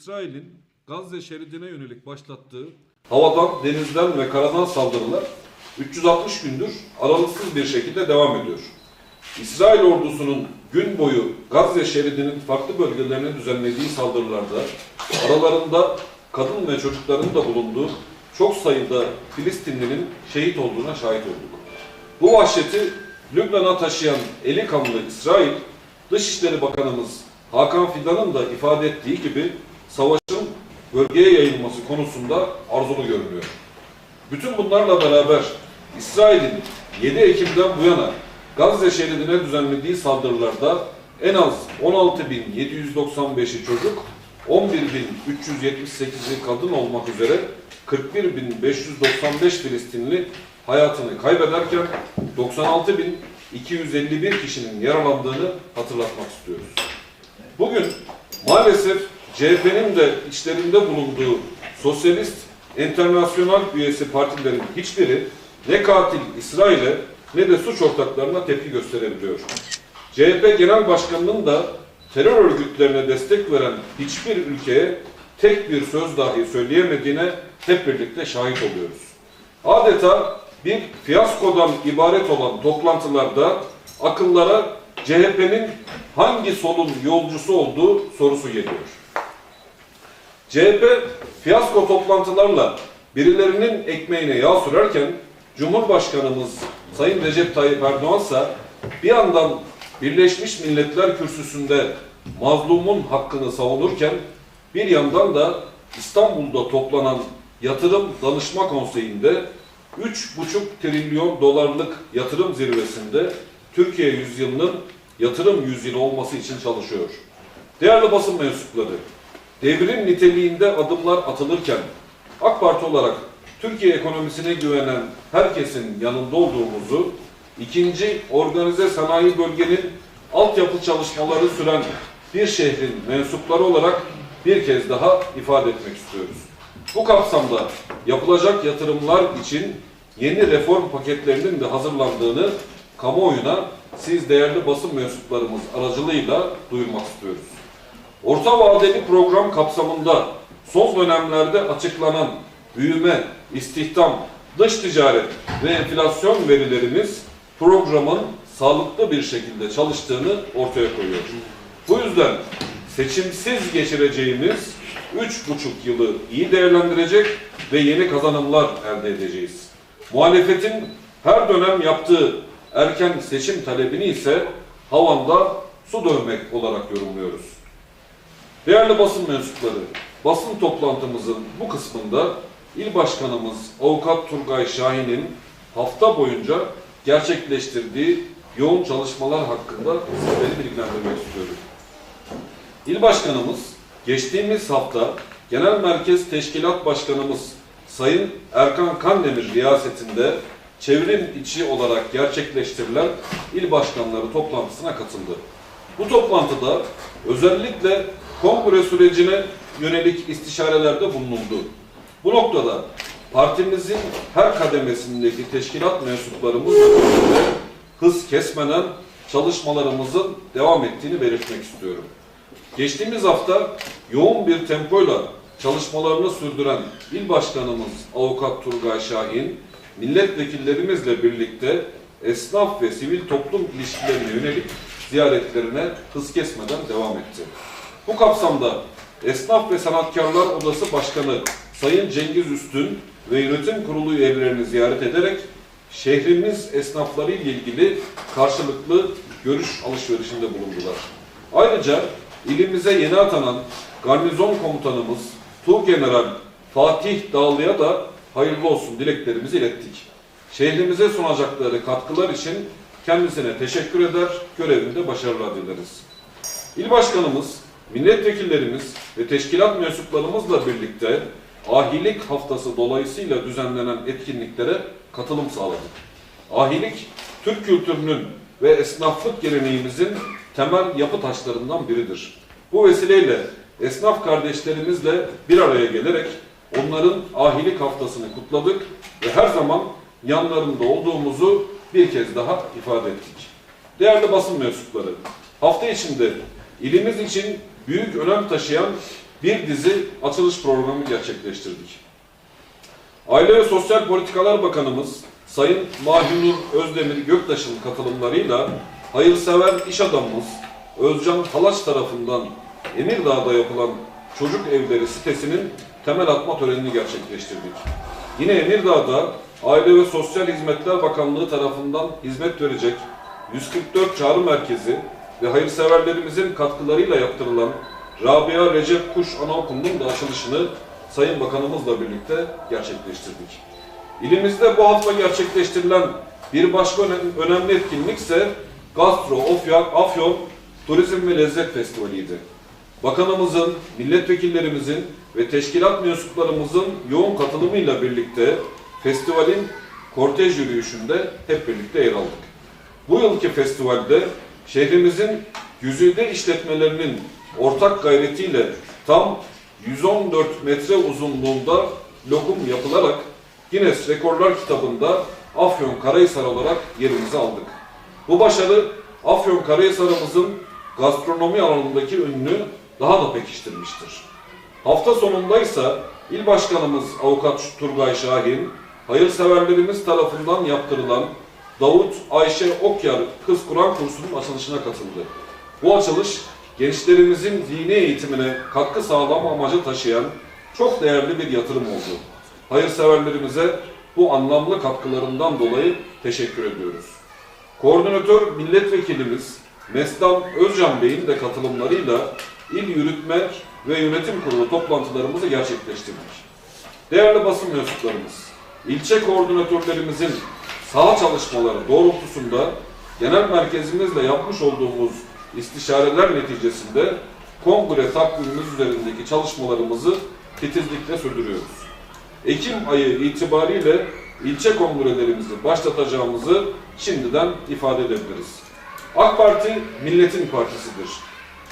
İsrail'in Gazze şeridine yönelik başlattığı havadan, denizden ve karadan saldırılar 360 gündür aralıksız bir şekilde devam ediyor. İsrail ordusunun gün boyu Gazze şeridinin farklı bölgelerine düzenlediği saldırılarda aralarında kadın ve çocukların da bulunduğu çok sayıda Filistinlinin şehit olduğuna şahit olduk. Bu vahşeti Lübnan'a taşıyan eli kanlı İsrail, Dışişleri Bakanımız Hakan Fidan'ın da ifade ettiği gibi savaşın bölgeye yayılması konusunda arzulu görünüyor. Bütün bunlarla beraber İsrail'in 7 Ekim'den bu yana Gazze şeridine düzenlediği saldırılarda en az 16.795'i çocuk, 11.378'i kadın olmak üzere 41.595 Filistinli hayatını kaybederken 96.251 kişinin yaralandığını hatırlatmak istiyoruz. Bugün maalesef CHP'nin de içlerinde bulunduğu sosyalist enternasyonal üyesi partilerin hiçbiri ne katil İsrail'e ne de suç ortaklarına tepki gösterebiliyor. CHP Genel Başkanı'nın da terör örgütlerine destek veren hiçbir ülkeye tek bir söz dahi söyleyemediğine hep birlikte şahit oluyoruz. Adeta bir fiyaskodan ibaret olan toplantılarda akıllara CHP'nin hangi solun yolcusu olduğu sorusu geliyor. CHP fiyasko toplantılarla birilerinin ekmeğine yağ sürerken Cumhurbaşkanımız Sayın Recep Tayyip Erdoğan ise bir yandan Birleşmiş Milletler Kürsüsü'nde mazlumun hakkını savunurken bir yandan da İstanbul'da toplanan Yatırım Danışma Konseyi'nde 3,5 trilyon dolarlık yatırım zirvesinde Türkiye yüzyılının yatırım yüzyılı olması için çalışıyor. Değerli basın mensupları, devrim niteliğinde adımlar atılırken AK Parti olarak Türkiye ekonomisine güvenen herkesin yanında olduğumuzu, ikinci organize sanayi bölgenin altyapı çalışmaları süren bir şehrin mensupları olarak bir kez daha ifade etmek istiyoruz. Bu kapsamda yapılacak yatırımlar için yeni reform paketlerinin de hazırlandığını kamuoyuna siz değerli basın mensuplarımız aracılığıyla duyurmak istiyoruz. Orta vadeli program kapsamında son dönemlerde açıklanan büyüme, istihdam, dış ticaret ve enflasyon verilerimiz programın sağlıklı bir şekilde çalıştığını ortaya koyuyor. Bu yüzden seçimsiz geçireceğimiz üç buçuk yılı iyi değerlendirecek ve yeni kazanımlar elde edeceğiz. Muhalefetin her dönem yaptığı erken seçim talebini ise havanda su dövmek olarak yorumluyoruz. Değerli basın mensupları, basın toplantımızın bu kısmında İl Başkanımız Avukat Turgay Şahin'in hafta boyunca gerçekleştirdiği yoğun çalışmalar hakkında sizleri bilgilendirmek istiyorum. İl Başkanımız geçtiğimiz hafta Genel Merkez Teşkilat Başkanımız Sayın Erkan Kandemir riyasetinde çevrim içi olarak gerçekleştirilen il başkanları toplantısına katıldı. Bu toplantıda özellikle kongre sürecine yönelik istişarelerde bulunuldu. Bu noktada partimizin her kademesindeki teşkilat mensuplarımızla hız kesmeden çalışmalarımızın devam ettiğini belirtmek istiyorum. Geçtiğimiz hafta yoğun bir tempoyla çalışmalarını sürdüren İl Başkanımız Avukat Turgay Şahin, milletvekillerimizle birlikte esnaf ve sivil toplum ilişkilerine yönelik ziyaretlerine hız kesmeden devam etti. Bu kapsamda Esnaf ve Sanatkarlar Odası Başkanı Sayın Cengiz Üstün ve yönetim kurulu üyelerini ziyaret ederek şehrimiz esnafları ile ilgili karşılıklı görüş alışverişinde bulundular. Ayrıca ilimize yeni atanan garnizon komutanımız Tuğgeneral Fatih Dağlı'ya da hayırlı olsun dileklerimizi ilettik. Şehrimize sunacakları katkılar için kendisine teşekkür eder, görevinde başarılar dileriz. İl Başkanımız, milletvekillerimiz ve teşkilat mensuplarımızla birlikte ahilik haftası dolayısıyla düzenlenen etkinliklere katılım sağladık. Ahilik, Türk kültürünün ve esnaflık geleneğimizin temel yapı taşlarından biridir. Bu vesileyle esnaf kardeşlerimizle bir araya gelerek onların ahilik haftasını kutladık ve her zaman yanlarında olduğumuzu bir kez daha ifade ettik. Değerli basın mensupları, hafta içinde ilimiz için büyük önem taşıyan bir dizi açılış programı gerçekleştirdik. Aile ve Sosyal Politikalar Bakanımız Sayın Mahinur Özdemir Göktaş'ın katılımlarıyla hayırsever iş adamımız Özcan Halaç tarafından Emirdağ'da yapılan çocuk evleri sitesinin temel atma törenini gerçekleştirdik. Yine Emirdağ'da Aile ve Sosyal Hizmetler Bakanlığı tarafından hizmet verecek 144 çağrı merkezi ve hayırseverlerimizin katkılarıyla yaptırılan Rabia Recep Kuş Anaokulu'nun da açılışını Sayın Bakanımızla birlikte gerçekleştirdik. İlimizde bu hafta gerçekleştirilen bir başka önem- önemli etkinlik ise Gastro Ofya- Afyon Turizm ve Lezzet Festivali'ydi. Bakanımızın, milletvekillerimizin ve teşkilat mensuplarımızın yoğun katılımıyla birlikte festivalin kortej yürüyüşünde hep birlikte yer aldık. Bu yılki festivalde şehrimizin güzide işletmelerinin ortak gayretiyle tam 114 metre uzunluğunda lokum yapılarak Guinness Rekorlar kitabında Afyon Karahisar olarak yerimizi aldık. Bu başarı Afyon Karahisar'ımızın gastronomi alanındaki ününü daha da pekiştirmiştir. Hafta sonundaysa İl Başkanımız Avukat Turgay Şahin, hayırseverlerimiz tarafından yaptırılan Davut Ayşe Okyar Kız Kur'an kursunun açılışına katıldı. Bu açılış gençlerimizin dini eğitimine katkı sağlama amacı taşıyan çok değerli bir yatırım oldu. Hayırseverlerimize bu anlamlı katkılarından dolayı teşekkür ediyoruz. Koordinatör milletvekilimiz Mestan Özcan Bey'in de katılımlarıyla il yürütme ve yönetim kurulu toplantılarımızı gerçekleştirdik. Değerli basın mensuplarımız, ilçe koordinatörlerimizin saha çalışmaları doğrultusunda genel merkezimizle yapmış olduğumuz istişareler neticesinde kongre takvimimiz üzerindeki çalışmalarımızı titizlikle sürdürüyoruz. Ekim ayı itibariyle ilçe kongrelerimizi başlatacağımızı şimdiden ifade edebiliriz. AK Parti milletin partisidir.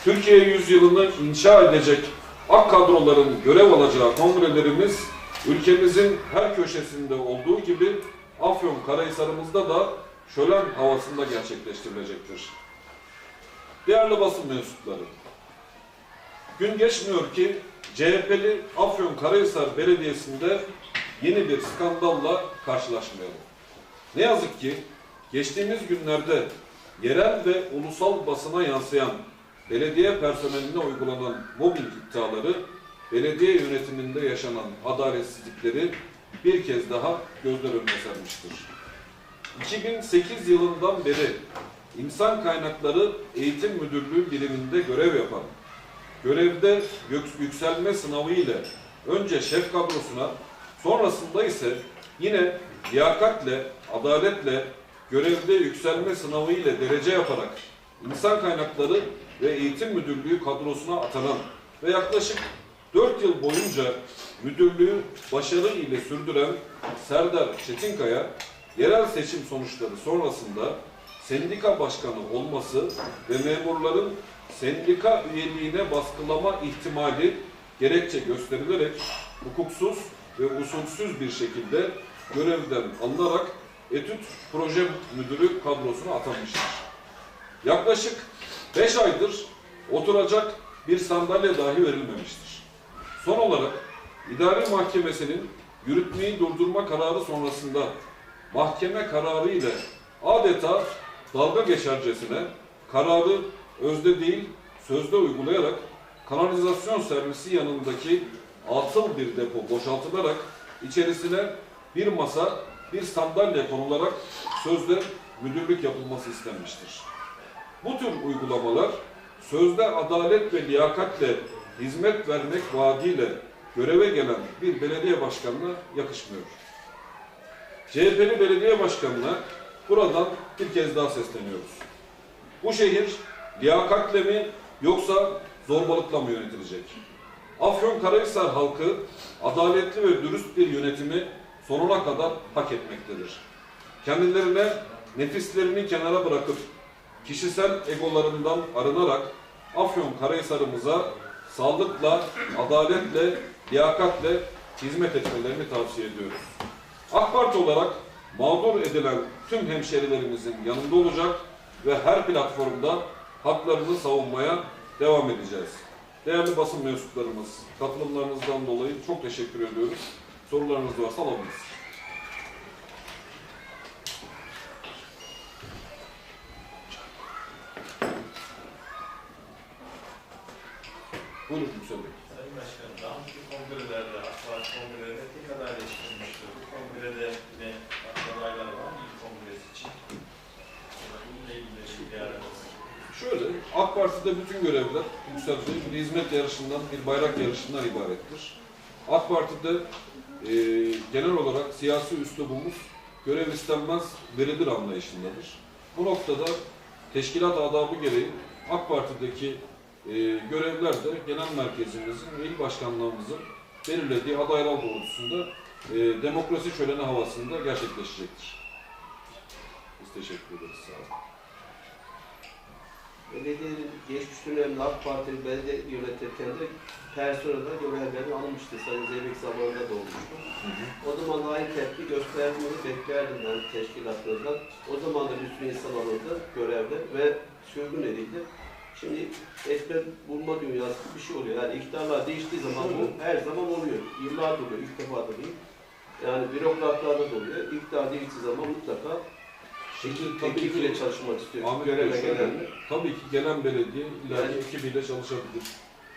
Türkiye yüzyılını inşa edecek AK kadroların görev alacağı kongrelerimiz ülkemizin her köşesinde olduğu gibi Afyon Karahisar'ımızda da şölen havasında gerçekleştirilecektir. Değerli basın mensupları, gün geçmiyor ki CHP'li Afyon Karahisar Belediyesi'nde yeni bir skandalla karşılaşmayalım. Ne yazık ki geçtiğimiz günlerde yerel ve ulusal basına yansıyan belediye personeline uygulanan mobbing iddiaları belediye yönetiminde yaşanan adaletsizlikleri bir kez daha gözler önüne sermiştir. 2008 yılından beri İnsan Kaynakları Eğitim Müdürlüğü biriminde görev yapan, görevde yük- yükselme sınavı ile önce şef kadrosuna, sonrasında ise yine liyakatle, adaletle görevde yükselme sınavı ile derece yaparak İnsan Kaynakları ve Eğitim Müdürlüğü kadrosuna atanan ve yaklaşık 4 yıl boyunca müdürlüğü başarı ile sürdüren Serdar Çetinkaya, yerel seçim sonuçları sonrasında sendika başkanı olması ve memurların sendika üyeliğine baskılama ihtimali gerekçe gösterilerek hukuksuz ve usulsüz bir şekilde görevden alınarak etüt proje müdürü kadrosuna atanmıştır. Yaklaşık 5 aydır oturacak bir sandalye dahi verilmemiştir. Son olarak idare mahkemesinin yürütmeyi durdurma kararı sonrasında mahkeme kararı ile adeta dalga geçercesine kararı özde değil sözde uygulayarak kanalizasyon servisi yanındaki atıl bir depo boşaltılarak içerisine bir masa, bir sandalye konularak sözde müdürlük yapılması istenmiştir. Bu tür uygulamalar sözde adalet ve liyakatle hizmet vermek vaadiyle göreve gelen bir belediye başkanına yakışmıyor. CHP'li belediye başkanına buradan bir kez daha sesleniyoruz. Bu şehir liyakatle mi yoksa zorbalıkla mı yönetilecek? Afyon Karahisar halkı adaletli ve dürüst bir yönetimi sonuna kadar hak etmektedir. Kendilerine nefislerini kenara bırakıp kişisel egolarından arınarak Afyon Karahisar'ımıza sağlıkla, adaletle, liyakatle hizmet etmelerini tavsiye ediyoruz. AK Parti olarak mağdur edilen tüm hemşerilerimizin yanında olacak ve her platformda haklarını savunmaya devam edeceğiz. Değerli basın mensuplarımız, katılımlarınızdan dolayı çok teşekkür ediyoruz. Sorularınız varsa alabiliriz. Buyurun Yüksel Bey. Sayın Başkanım, daha önceki kongrelerde, AK Parti kongrelerinde tek adayleştirilmişti. Bu kongrede yine adaylar var mı ilk kongresi için? Bununla ilgili bir değer arası. Şöyle, AK Parti'de bütün görevler Yüksel Bey, bir hizmet yarışından, bir bayrak yarışından ibarettir. AK Parti'de e, genel olarak siyasi üslubumuz görev istenmez verilir anlayışındadır. Bu noktada teşkilat adabı gereği AK Parti'deki e, görevler de genel merkezimizin ve il başkanlığımızın belirlediği adaylar doğrultusunda e, demokrasi şöleni havasında gerçekleşecektir. Biz teşekkür ederiz. Sağ olun. Belediyenin geçmiş dönemde AK Parti belediye yönetirken de personelde görevlerini almıştı. Sayın Zeybek zamanında da olmuştu. O zaman aynı tepki göstermeyi beklerdim ben teşkilatlardan. O zaman da bir sürü insan alındı görevde ve sürgün edildi. Şimdi ekmek bulma dünyası bir şey oluyor. Yani iktidarlar değiştiği zaman bu her zaman oluyor. Yıllardır oluyor, ilk defa da değil. Yani bürokratlarda da oluyor. İktidar değiştiği zaman mutlaka tabii ekibiyle ki çalışmak istiyor. Ahmet Bey Göreve şöyle, gelenler. tabii ki gelen belediye illaki Yani- ekibiyle çalışabilir.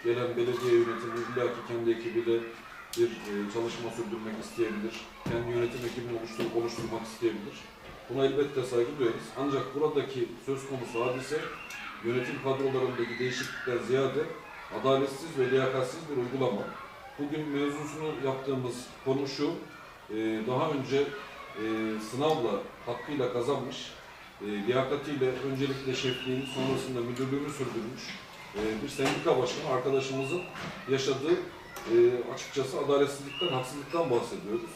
Gelen belediye yönetimi illaki kendi ekibiyle bir e, çalışma sürdürmek isteyebilir. Kendi yönetim ekibini oluşturup oluşturmak isteyebilir. Buna elbette saygı duyarız. Ancak buradaki söz konusu hadise yönetim kadrolarındaki değişiklikten ziyade adaletsiz ve liyakatsiz bir uygulama. Bugün mevzusunu yaptığımız konu şu, e, daha önce e, sınavla, hakkıyla kazanmış, e, liyakatiyle öncelikle şefliğini sonrasında müdürlüğünü sürdürmüş e, bir sendika başkanı arkadaşımızın yaşadığı e, açıkçası adaletsizlikten, haksızlıktan bahsediyoruz.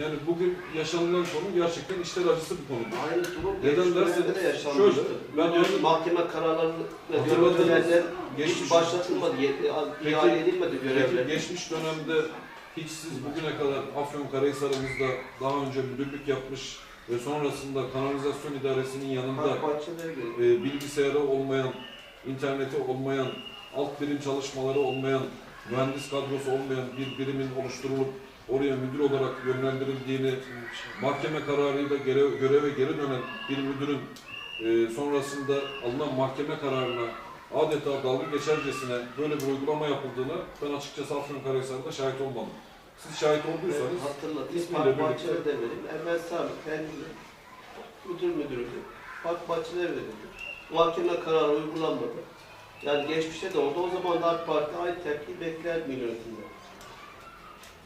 Yani bugün yaşanılan konu gerçekten işler acısı bir konu. Aynı durum Neden derseniz, de şöyle, ben aynı- mahkeme kararlarını ve Hatırladığınız görevlilerden geçmiş- hiç başlatılmadı, yet- Peki- ihale edilmedi Peki görevler. geçmiş dönemde hiç siz bugüne kadar Afyonkarahisar'ımızda daha önce müdürlük yapmış ve sonrasında kanalizasyon idaresinin yanında gibi. e, bilgisayarı olmayan, interneti olmayan, alt birim çalışmaları olmayan, mühendis kadrosu olmayan bir birimin oluşturulup oraya müdür olarak yönlendirildiğini, mahkeme kararıyla görev, göreve geri dönen bir müdürün e, sonrasında alınan mahkeme kararına adeta dalga geçercesine böyle bir uygulama yapıldığını ben açıkçası Afyonkarahisar'da şahit olmadım. Siz şahit olduysanız Hatırlatayım. ismiyle Park birlikte- bahçeleri de verildi. Emel Sami kendi müdür müdürüydü. Park bahçeleri verildi. Mahkeme kararı uygulanmadı. Yani geçmişte de oldu. O zaman da AK Parti aynı tepki bekler mi yönetimde?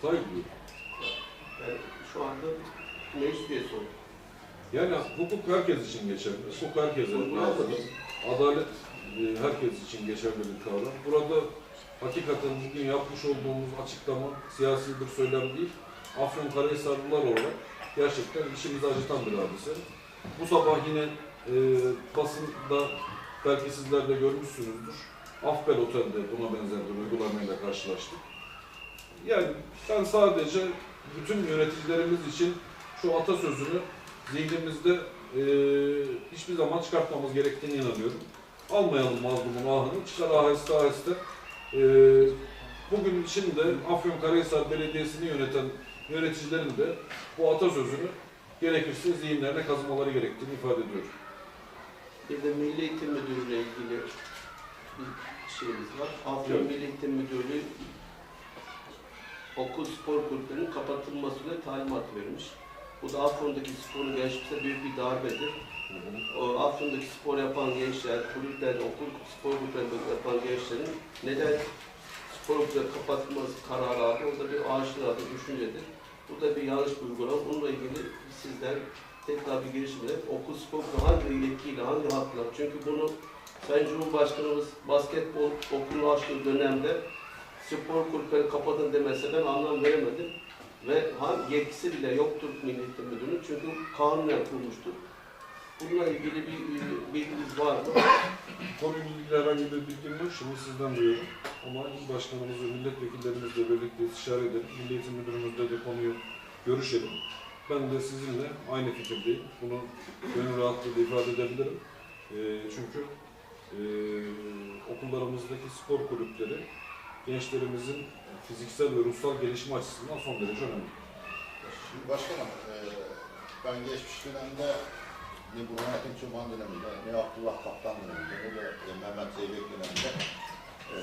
Saygı duyuyorum. Yani şu anda meclis üyesi oldu. Yani hukuk herkes için geçerli. Hukuk herkese lazım. Adalet e, herkes için geçerli bir kavram. Burada hakikaten bugün yapmış olduğumuz açıklama siyasi bir söylem değil. Afyonkarahisarlılar olarak gerçekten işimizi acıtan bir hadise. Bu sabah yine e, basında belki sizler de görmüşsünüzdür. Afbel Otel'de buna benzer bir uygulamayla karşılaştık. Yani ben sadece bütün yöneticilerimiz için şu atasözünü zihnimizde e, hiçbir zaman çıkartmamız gerektiğine inanıyorum. Almayalım mazlumun ahını, çıkar aheste aheste. E, bugün şimdi Afyonkarahisar Belediyesi'ni yöneten yöneticilerin de bu atasözünü gerekirse zihinlerine kazımaları gerektiğini ifade ediyorum. Bir de Milli Eğitim Müdürlüğü ile ilgili bir şeyimiz var. Afyon Evet. Milli Eğitim Müdürlüğü okul spor kulüplerinin kapatılmasıyla talimat vermiş. Bu da Afyon'daki sporun geçmişte büyük bir darbedir. O Afyon'daki spor yapan gençler, kulüpler, okul spor kulüplerinde yapan gençlerin neden spor kulüpleri kapatılması kararı aldı? O da bir aşırı düşüncedir. Bu da bir yanlış bir uygulama. Bununla ilgili sizden tekrar bir girişimle okul spor hangi yetkiyle, hangi hakla? Çünkü bunu Sayın Cumhurbaşkanımız basketbol okulunu açtığı dönemde spor kulüpleri kapatın demese ben anlam veremedim. Ve yetkisi bile yoktur Milli Eğitim Müdürü'nün çünkü kanunen kurmuştur. Bununla ilgili bir bir bilginiz var mı? Konuyla herhangi bir bilgim yok. Şimdi sizden duyuyorum. Ama il başkanımız ve milletvekillerimizle birlikte istişare edelim. Milli Eğitim Müdürümüzle de konuyu görüşelim. Ben de sizinle aynı fikirdeyim. Bunu gönül rahatlığıyla ifade edebilirim. Ee, çünkü e, okullarımızdaki spor kulüpleri gençlerimizin fiziksel ve ruhsal gelişimi açısından son derece önemli. Şimdi başkanım, e, ben geçmiş dönemde ne Burhanettin Çoban döneminde, ne Abdullah Kaptan döneminde, ne de e, Mehmet Zeybek döneminde e,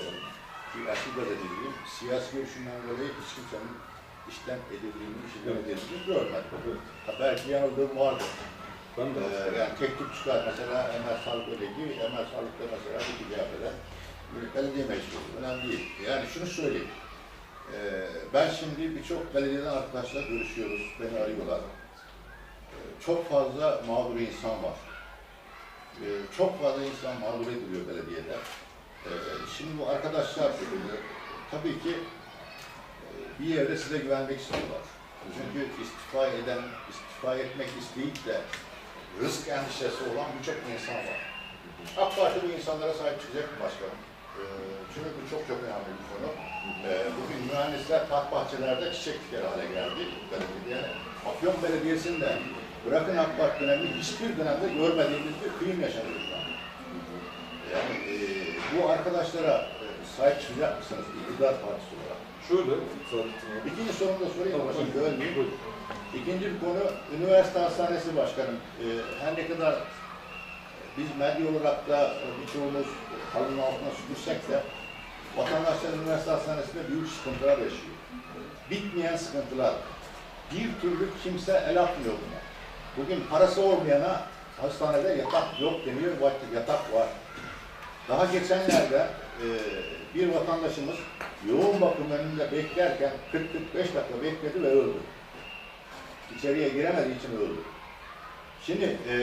bir eski gazeteciyim. Siyasi görüşünden dolayı hiç kimsenin işten edildiğini, Evet. edildiğini görmedim. Evet. Ha, belki yanıldığım vardı. Ben de Ee, yani tek tük çıkar mesela Emel Sağlık öyle değil. Emel Sağlık'ta mesela bir CHP'de belediye meclisi. Önemli değil. Yani şunu söyleyeyim. Ee, ben şimdi birçok belediyeden arkadaşlar görüşüyoruz. Beni arıyorlar. Ee, çok fazla mağdur insan var. Ee, çok fazla insan mağdur ediliyor belediyede. Ee, şimdi bu arkadaşlar e, tabii ki e, bir yerde size güvenmek istiyorlar. Çünkü istifa eden, istifa etmek isteyip de rızk endişesi olan birçok insan var. AK Parti bu insanlara sahip çıkacak mı başkanım? Ee, çünkü bu çok çok önemli bir konu. Ee, bugün mühendisler park bahçelerde çiçek diker hale geldi. Belediye. Afyon Belediyesi'nde bırakın AK Parti dönemini hiçbir dönemde görmediğimiz bir kıyım an. Yani e, bu arkadaşlara e, sahip çıkacak mısınız iktidar partisi olarak? şöyle. İkinci sorumu da sorayım ama şimdi bölmeyeyim. Buyurun. İkinci bir konu, üniversite hastanesi başkanım. Ee, her ne kadar biz medya olarak da e, birçoğumuz halının altına süpürsek de vatandaşlar üniversite hastanesinde büyük sıkıntılar yaşıyor. Bitmeyen sıkıntılar. Bir türlü kimse el atmıyor buna. Bugün parası olmayana hastanede yatak yok deniyor, yatak var. Daha geçenlerde e, bir vatandaşımız yoğun bakım önünde beklerken 40-45 dakika bekledi ve öldü. İçeriye giremediği için öldü. Şimdi e,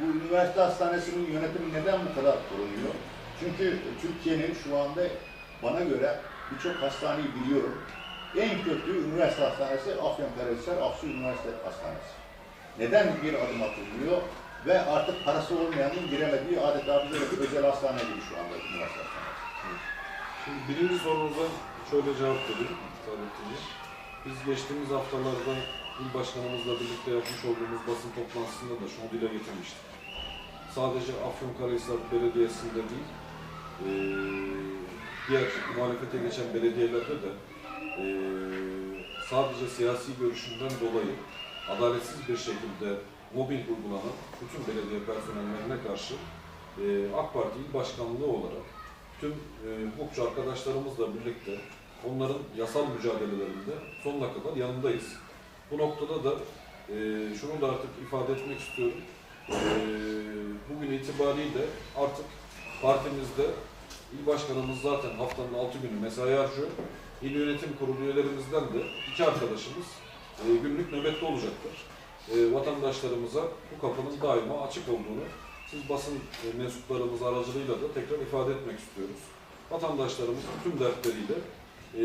bu üniversite hastanesinin yönetimi neden bu kadar korunuyor? Çünkü Türkiye'nin şu anda bana göre birçok hastaneyi biliyorum. En kötü üniversite hastanesi Afyonkarahisar Aksu Üniversite Hastanesi. Neden bir adım atılmıyor ve artık parası olmayanın giremediği adeta bir özel hastane gibi şu anda üniversite hastanesi. Şimdi birinci sorunuza şöyle cevap vereyim. Biz geçtiğimiz haftalarda il başkanımızla birlikte yapmış olduğumuz basın toplantısında da şunu dile getirmiştik. Sadece Afyonkarahisar Belediyesi'nde değil, eee, diğer muhalefete geçen belediyelerde de eee, sadece siyasi görüşünden dolayı adaletsiz bir şekilde mobbing uygulanan bütün belediye personellerine karşı eee, AK Parti başkanlığı olarak tüm e, hukukçu arkadaşlarımızla birlikte onların yasal mücadelelerinde sonuna kadar yanındayız. Bu noktada da e, şunu da artık ifade etmek istiyorum. E, bugün itibariyle artık partimizde il başkanımız zaten haftanın 6 günü mesai harcıyor. İl yönetim kurulu üyelerimizden de iki arkadaşımız e, günlük nöbette olacaklar. E, vatandaşlarımıza bu kapının daima açık olduğunu siz basın e, mensuplarımız aracılığıyla da tekrar ifade etmek istiyoruz. Vatandaşlarımız tüm dertleriyle e,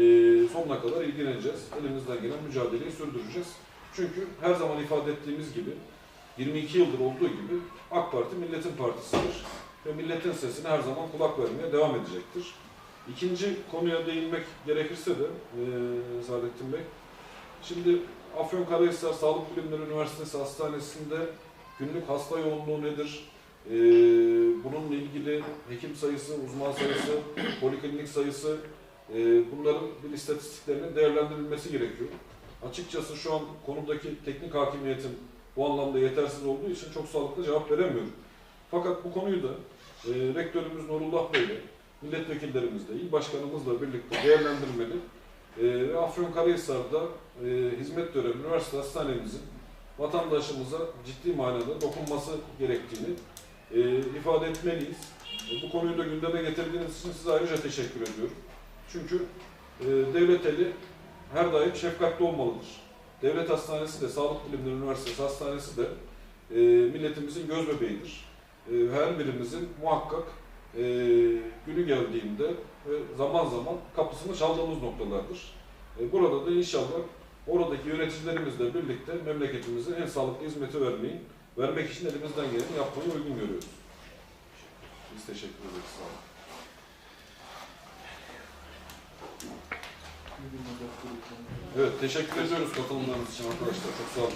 sonuna kadar ilgileneceğiz. Elimizden gelen mücadeleyi sürdüreceğiz. Çünkü her zaman ifade ettiğimiz gibi 22 yıldır olduğu gibi AK Parti milletin partisidir ve milletin sesine her zaman kulak vermeye devam edecektir. İkinci konuya değinmek gerekirse de e, Saadettin Bey, şimdi Afyonkarahisar Sağlık Bilimleri Üniversitesi Hastanesi'nde günlük hasta yoğunluğu nedir? Ee, bununla ilgili hekim sayısı, uzman sayısı, poliklinik sayısı, e, bunların bir istatistiklerinin değerlendirilmesi gerekiyor. Açıkçası şu an konudaki teknik hakimiyetin bu anlamda yetersiz olduğu için çok sağlıklı cevap veremiyorum. Fakat bu konuyu da e, rektörümüz Nurullah Bey ile milletvekillerimizle, il başkanımızla birlikte değerlendirmeli. E, ve Afyonkarahisar'da e, hizmet gören üniversite hastanemizin vatandaşımıza ciddi manada dokunması gerektiğini e, ifade etmeliyiz. E, bu konuyu da gündeme getirdiğiniz için size ayrıca teşekkür ediyorum. Çünkü e, devlet eli her daim şefkatli olmalıdır. Devlet Hastanesi de, Sağlık Bilimleri Üniversitesi Hastanesi de e, milletimizin göz bebeğidir. E, her birimizin muhakkak e, günü geldiğinde zaman zaman kapısını çaldığımız noktalardır. E, burada da inşallah oradaki yöneticilerimizle birlikte memleketimize en sağlıklı hizmeti vermeyi, vermek için elimizden geleni yapmayı uygun görüyoruz. Biz teşekkür ederiz. Sağ olun. Evet, teşekkür ediyoruz katılımlarınız için arkadaşlar. Çok sağ olun.